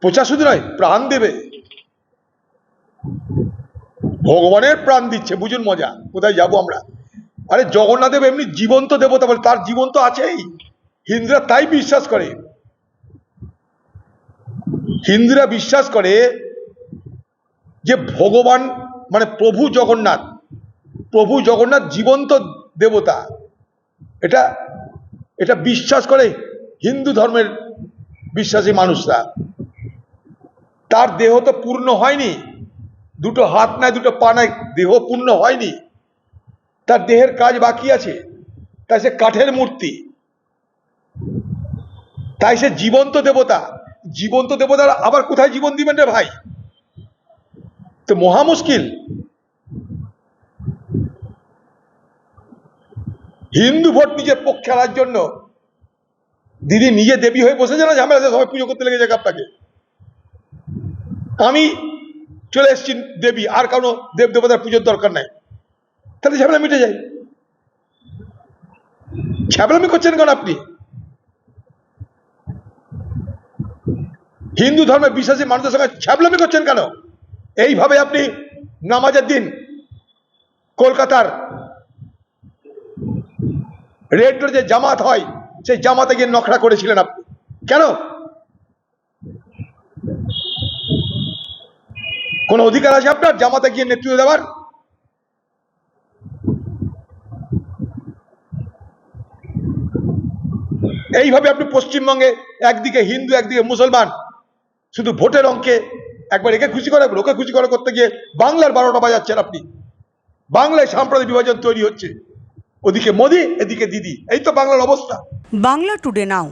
প্রচার শুধু নয়, প্রাণ দেবে। ভগবানের প্রাণ দিচ্ছে, বুঝুন মজা, কোথায় যাব আমরা? আরে জগন্নাথ দেব এমনি জীবন্ত দেবতা বলে, তার জীবন তো আছেই। হিন্দুরা তাই বিশ্বাস করে। হিন্দুরা বিশ্বাস করে যে ভগবান মানে প্রভু জগন্নাথ প্রভু জগন্নাথ জীবন্ত দেবতা। এটা এটা বিশ্বাস করে হিন্দু ধর্মের বিশ্বাসী মানুষরা। তার দেহ তো পূর্ণ হয়নি। দুটো হাত নাই, দুটো পা নাই, দেহ পূর্ণ হয়নি। তার দেহের কাজ বাকি আছে। তাই সে কাঠের মূর্তি। তাই সে জীবন্ত দেবতা। জীবন্ত দেবতার আবার কোথায় জীবন দিবেন রে ভাই? তো মহা মুশকিল। হিন্দু ভোট নিজের পক্ষে আনার জন্য দিদি নিজে দেবী হয়ে বসেছে না ঝামেলা সবাই পুজো করতে লেগে যাক আপনাকে। আমি চলে এসেছি দেবী, আর কারও দেব দেবতার পুজোর দরকার নাই। তাহলে ঝামেলা মিটে যায়। ঝামেলামি করছেন কেন আপনি? হিন্দু ধর্মে বিশ্বাসী মানুষের সঙ্গে ছ্যাবলামি করছেন কেন? এইভাবে আপনি নামাজের দিন কলকাতার রেড রোডে যে জামাত হয়, সেই জামাতে গিয়ে নখড়া করেছিলেন আপনি। কেন? কোন অধিকার আছে আপনার? জামাতে গিয়ে নেতৃত্ব দেওয়ার এইভাবে আপনি পশ্চিমবঙ্গে একদিকে হিন্দু, একদিকে মুসলমান, শুধু ভোটের অঙ্কে একবার একে খুশি করে ওকে খুশি করে করতে গিয়ে বাংলার বারোটা বাজাচ্ছেন আপনি। বাংলায় সাম্প্রদায়িক বিভাজন তৈরি হচ্ছে। ওদিকে মোদি, এদিকে দিদি। এই তো বাংলার অবস্থা। Bangla today now.